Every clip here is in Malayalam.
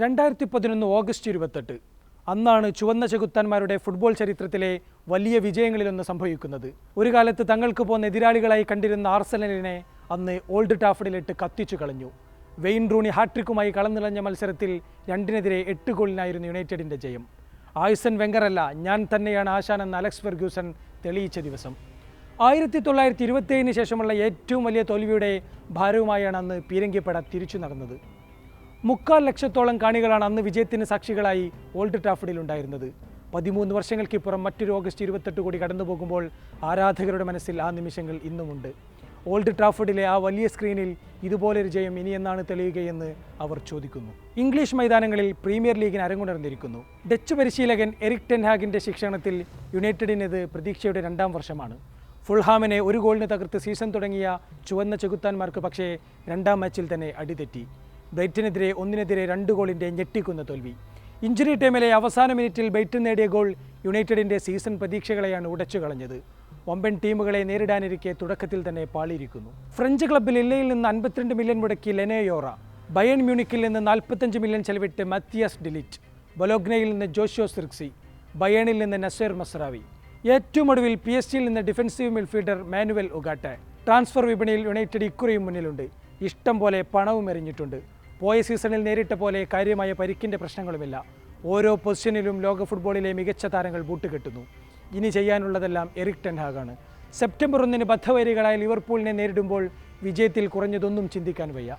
രണ്ടായിരത്തി പതിനൊന്ന് ഓഗസ്റ്റ് ഇരുപത്തെട്ട്. അന്നാണ് ചുവന്ന ചെകുത്താന്മാരുടെ ഫുട്ബോൾ ചരിത്രത്തിലെ വലിയ വിജയങ്ങളിലൊന്ന് സംഭവിക്കുന്നത്. ഒരു കാലത്ത് തങ്ങൾക്ക് പോന്ന എതിരാളികളായി കണ്ടിരുന്ന ആർസനലിനെ അന്ന് ഓൾഡ് ടാഫഡിലിട്ട് കത്തിച്ചു കളഞ്ഞു. വെയിൻ റൂണി ഹാട്രിക്കുമായി കളന്നിളഞ്ഞ മത്സരത്തിൽ രണ്ടിനെതിരെ എട്ട് ഗോളിനായിരുന്നു യുണൈറ്റഡിന്റെ ജയം. ആയുസൻ വെങ്കറല്ല ഞാൻ തന്നെയാണ് ആശാനെന്ന് അലക്സ് ഫെർഗ്യൂസൺ തെളിയിച്ച ദിവസം. ആയിരത്തി തൊള്ളായിരത്തി ഇരുപത്തിയേഴിന് ശേഷമുള്ള ഏറ്റവും വലിയ തോൽവിയുടെ ഭാരവുമായാണ് അന്ന് പീരങ്കിപ്പട തിരിച്ചു നടന്നത്. മുക്കാൽ ലക്ഷത്തോളം കാണികളാണ് അന്ന് വിജയത്തിന് സാക്ഷികളായി ഓൾഡ് ട്രാഫഡിൽ ഉണ്ടായിരുന്നത്. പതിമൂന്ന് വർഷങ്ങൾക്കിപ്പുറം മറ്റൊരു ഓഗസ്റ്റ് ഇരുപത്തെട്ട് കോടി കടന്നു പോകുമ്പോൾ ആരാധകരുടെ മനസ്സിൽ ആ നിമിഷങ്ങൾ ഇന്നുമുണ്ട്. ഓൾഡ് ട്രാഫഡിലെ ആ വലിയ സ്ക്രീനിൽ ഇതുപോലൊരു ജയം ഇനിയെന്നാണ് തെളിയുകയെന്ന് അവർ ചോദിക്കുന്നു. ഇംഗ്ലീഷ് മൈതാനങ്ങളിൽ പ്രീമിയർ ലീഗിന് അരങ്ങുണർന്നിരിക്കുന്നു. ഡച്ച് പരിശീലകൻ എറിക് ടെൻഹാഗിന്റെ ശിക്ഷണത്തിൽ യുണൈറ്റഡിനത് പ്രതീക്ഷയുടെ രണ്ടാം വർഷമാണ്. ഫുൾഹാമിനെ ഒരു ഗോളിന് തകർത്ത് സീസൺ തുടങ്ങിയ ചുവന്ന ചെകുത്താന്മാർക്ക് പക്ഷേ രണ്ടാം മാച്ചിൽ തന്നെ അടിതെറ്റി. ബ്രൈറ്റനെതിരെ ഒന്നിനെതിരെ രണ്ട് ഗോളിന്റെ ഞെട്ടിക്കുന്ന തോൽവി. ഇഞ്ചുറി ടൈമിലെ അവസാന മിനിറ്റിൽ ബ്രൈറ്റൻ നേടിയ ഗോൾ യുണൈറ്റഡിന്റെ സീസൺ പ്രതീക്ഷകളെയാണ് ഉടച്ചു കളഞ്ഞത്. വമ്പൻ ടീമുകളെ നേരിടാനിരിക്കെ തുടക്കത്തിൽ തന്നെ പാളിയിരിക്കുന്നു. ഫ്രഞ്ച് ക്ലബ്ബിൽ ഇല്ലയിൽ നിന്ന് അൻപത്തിരണ്ട് മില്യൺ മുടക്കി ലെനയോറ ബയൺ മ്യൂണിക്കിൽ നിന്ന് നാൽപ്പത്തഞ്ച് മില്യൺ ചെലവിട്ട് മത്തിയസ് ഡിലിറ്റ് ബൊലോഗ്നയിൽ നിന്ന് ജോഷോ സിർക്സി ബയണിൽ നിന്ന് നസേർ മസ്രാവി. ഏറ്റവും ഒടുവിൽ പി എസ് ജിയിൽ നിന്ന് defensive midfielder Manuel Ugarte. Transfer വിപണിയിൽ യുണൈറ്റഡ് ഇക്കുറിയും മുന്നിലുണ്ട്. ഇഷ്ടം പോലെ പണവും എറിഞ്ഞിട്ടുണ്ട്. പോയ സീസണിൽ നേരിട്ട പോലെ കാര്യമായ പരിക്കിന്റെ പ്രശ്നങ്ങളുമില്ല. ഓരോ പൊസിഷനിലും ലോക ഫുട്ബോളിലെ മികച്ച താരങ്ങൾ ബൂട്ടുകെട്ടുന്നു. ഇനി ചെയ്യാനുള്ളതെല്ലാം എറിക് ടെൻഹാഗാണ്. സെപ്റ്റംബർ ഒന്നിന് ബദ്ധവൈരികളായ ലിവർപൂളിനെ നേരിടുമ്പോൾ വിജയത്തിൽ കുറഞ്ഞതൊന്നും ചിന്തിക്കാൻ വയ്യ.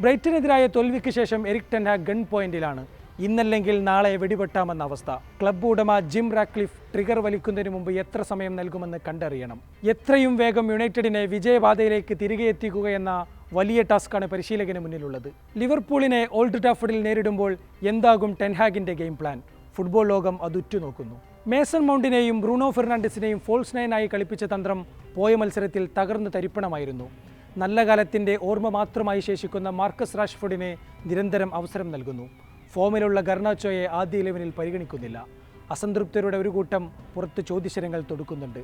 ബ്രൈറ്റനെതിരായ തോൽവിക്ക് ശേഷം എറിക് ടെൻഹാഗ് ഗൺ പോയിന്റിലാണ്. ഇന്നല്ലെങ്കിൽ നാളെ വെടിപെട്ടാമെന്ന അവസ്ഥ. ക്ലബ്ബ് ഉടമ ജിം റാക്ലിഫ് ട്രിഗർ വലിക്കുന്നതിന് മുമ്പ് എത്ര സമയം നൽകുമെന്ന് കണ്ടറിയണം. എത്രയും വേഗം യുണൈറ്റഡിനെ വിജയപാതയിലേക്ക് തിരികെ എത്തിക്കുകയെന്ന വലിയ ടാസ്ക്കാണ് പരിശീലകന് മുന്നിലുള്ളത്. ലിവർപൂളിനെ ഓൾഡ് ടാഫഡിൽ നേരിടുമ്പോൾ എന്താകും ടെൻഹാഗിന്റെ ഗെയിം പ്ലാൻ? ഫുട്ബോൾ ലോകം അത് ഉറ്റുനോക്കുന്നു മേസൺ മൗണ്ടിനെയും ബ്രൂണോ ഫെർണാണ്ടസിനെയും ഫോൾസ് നയനായി കളിപ്പിച്ച തന്ത്രം പോയ മത്സരത്തിൽ തകർന്നു തരിപ്പണമായിരുന്നു. നല്ല കാലത്തിന്റെ ഓർമ്മ മാത്രമായി ശേഷിക്കുന്ന മാർക്കസ് റാഷ്ഫോർഡിനെ നിരന്തരം അവസരം നൽകുന്നു. ഫോമിലുള്ള ഗർണാച്ചോയെ ആദ്യ ഇലവനിൽ പരിഗണിക്കുന്നില്ല. അസംതൃപ്തരുടെ ഒരു കൂട്ടം പുറത്ത് ചോദ്യശരങ്ങൾ തൊടുക്കുന്നുണ്ട്.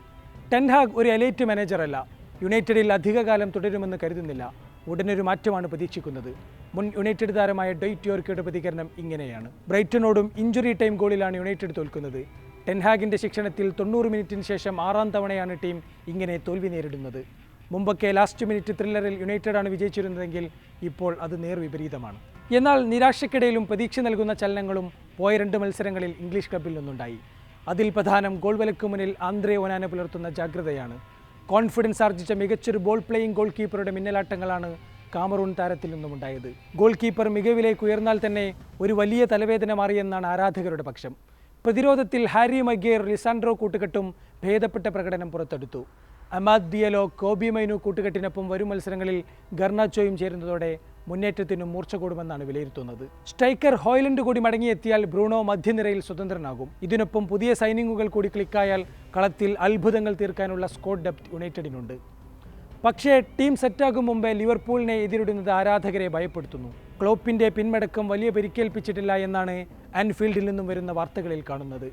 ടെൻഹാഗ് ഒരു എലൈറ്റ് മാനേജറല്ല യുണൈറ്റഡിൽ അധികകാലം തുടരുമെന്ന് കരുതുന്നില്ല. ഉടനൊരു മാറ്റമാണ് പ്രതീക്ഷിക്കുന്നത്. മുൻ യുണൈറ്റഡ് താരമായ ഡൈറ്റ് യോർക്കയുടെ പ്രതികരണം ഇങ്ങനെയാണ്. ബ്രൈറ്റനോടും ഇഞ്ചുറി ടൈം ഗോളിലാണ് യുണൈറ്റഡ് തോൽക്കുന്നത്. ടെൻഹാഗിന്റെ ശിക്ഷണത്തിൽ തൊണ്ണൂറ് മിനിറ്റിന് ശേഷം ആറാം തവണയാണ് ടീം ഇങ്ങനെ തോൽവി നേരിടുന്നത്. മുമ്പൊക്കെ ലാസ്റ്റ് മിനിറ്റ് ത്രില്ലറിൽ യുണൈറ്റഡ് ആണ് വിജയിച്ചിരുന്നതെങ്കിൽ ഇപ്പോൾ അത് നേർവിപരീതമാണ് എന്നാൽ നിരാശയ്ക്കിടയിലും പ്രതീക്ഷ നൽകുന്ന ചലനങ്ങളും പോയ രണ്ട് മത്സരങ്ങളിൽ ഇംഗ്ലീഷ് ക്ലബിൽ നിന്നുണ്ടായി. അതിൽ പ്രധാനം ഗോൾ വിലക്ക് മുന്നിൽ ആന്ത്രേ ഒനാന പുലർത്തുന്ന ജാഗ്രതയാണ്. കോൺഫിഡൻസ് ആർജിച്ച മികച്ചൊരു ബോൾ പ്ലേയിങ് ഗോൾ കീപ്പറുടെ മിന്നലാട്ടങ്ങളാണ് കാമറൂൺ താരത്തിൽ നിന്നുമുണ്ടായത്. ഗോൾ കീപ്പർ മികവിലേക്ക് ഉയർന്നാൽ തന്നെ ഒരു വലിയ തലവേദന മാറിയെന്നാണ് ആരാധകരുടെ പക്ഷം. പ്രതിരോധത്തിൽ ഹാരി മഗിയർ ലിസാൻഡ്രോ കൂട്ടുകെട്ടും ഭേദപ്പെട്ട പ്രകടനം പുറത്തെടുത്തു. അമാദ് ദിയലോ കോബി മൈനു കൂട്ടുകെട്ടിനൊപ്പം വരും മത്സരങ്ങളിൽ ഗർണാച്ചോയും ചേരുന്നതോടെ മുന്നേറ്റത്തിനും മൂർച്ച കൂടുമെന്നാണ് വിലയിരുത്തുന്നത്. സ്ട്രൈക്കർ ഹോയ്ലൻഡ് കൂടി മടങ്ങിയെത്തിയാൽ ബ്രൂണോ മധ്യനിരയിൽ സ്വതന്ത്രനാകും. ഇതിനൊപ്പം പുതിയ സൈനിങ്ങുകൾ കൂടി ക്ലിക്കായാൽ കളത്തിൽ അത്ഭുതങ്ങൾ തീർക്കാനുള്ള സ്കോഡ് ഡെപ്ത് യുണൈറ്റഡിനുണ്ട്. പക്ഷേ ടീം സെറ്റാകും മുമ്പേ ലിവർപൂളിനെ എതിരിടുന്നത് ആരാധകരെ ഭയപ്പെടുത്തുന്നു. ക്ലോപ്പിന്റെ പിന്മടക്കം വലിയ പരിക്കേൽപ്പിച്ചിട്ടില്ല എന്നാണ് ആൻഫീൽഡിൽ നിന്നും വരുന്ന വാർത്തകളിൽ കാണുന്നത്.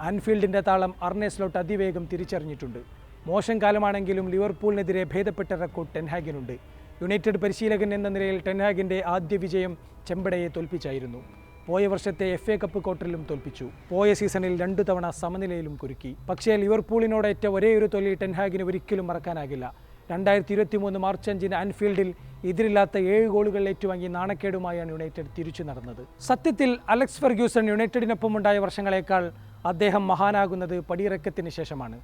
ആൻഫീൽഡിന്റെ താളം അർണേസ്ലോട്ട് അതിവേഗം തിരിച്ചറിഞ്ഞിട്ടുണ്ട്. മോശം കാലമാണെങ്കിലും ലിവർപൂളിനെതിരെ ഭേദപ്പെട്ട റെക്കോർഡ് ടെൻഹാഗിനുണ്ട്. യുണൈറ്റഡ് പരിശീലകൻ എന്ന നിലയിൽ ടെൻഹാഗിന്റെ ആദ്യ വിജയം ചെമ്പടയെ തോൽപ്പിച്ചായിരുന്നു. പോയ വർഷത്തെ എഫ് എ കപ്പ് ക്വാർട്ടറിലും തോൽപ്പിച്ചു. പോയ സീസണിൽ രണ്ടു തവണ സമനിലയിലും കുരുക്കി. പക്ഷേ ലിവർപൂളിനോടേറ്റ ഒരേ ഒരു തോൽവി ടെൻഹാഗിന് ഒരിക്കലും മറക്കാനാകില്ല. രണ്ടായിരത്തി ഇരുപത്തി മൂന്ന് മാർച്ച് അഞ്ചിന് ആൻഫീൽഡിൽ എതിരില്ലാത്ത ഏഴ് ഗോളുകൾ ഏറ്റുവാങ്ങി നാണക്കേടുമായാണ് യുണൈറ്റഡ് തിരിച്ചു നടന്നത്. സത്യത്തിൽ അലക്സ് ഫെർഗ്യൂസൺ യുണൈറ്റഡിനൊപ്പം ഉണ്ടായ വർഷങ്ങളേക്കാൾ അദ്ദേഹം മഹാനാകുന്നത് പടിയിറക്കത്തിന് ശേഷമാണ്.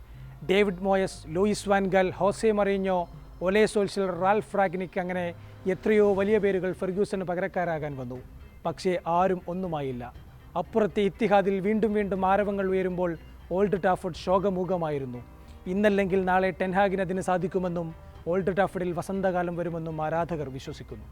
David Moyes Louis van Gaal Jose Mourinho Ole Solskjaer Ralf Rangnick അങ്ങനെ എത്രയോ വലിയ പേരുകൾ ഫെർഗ്യൂസന് പകരക്കാരാകാൻ വന്നു. പക്ഷേ ആരും ഒന്നുമായില്ല. അപ്പുറത്തെ ഇത്തിഹാദിൽ വീണ്ടും വീണ്ടും ആരവങ്ങൾ ഉയരുമ്പോൾ ഓൾഡ് ടാഫർഡ് ശോകമൂകമായിരുന്നു. ഇന്നല്ലെങ്കിൽ നാളെ ടെൻഹാഗിന് അതിന് സാധിക്കുമെന്നും ഓൾഡ് ടാഫഡിൽ വസന്തകാലം വരുമെന്നും ആരാധകർ വിശ്വസിക്കുന്നു.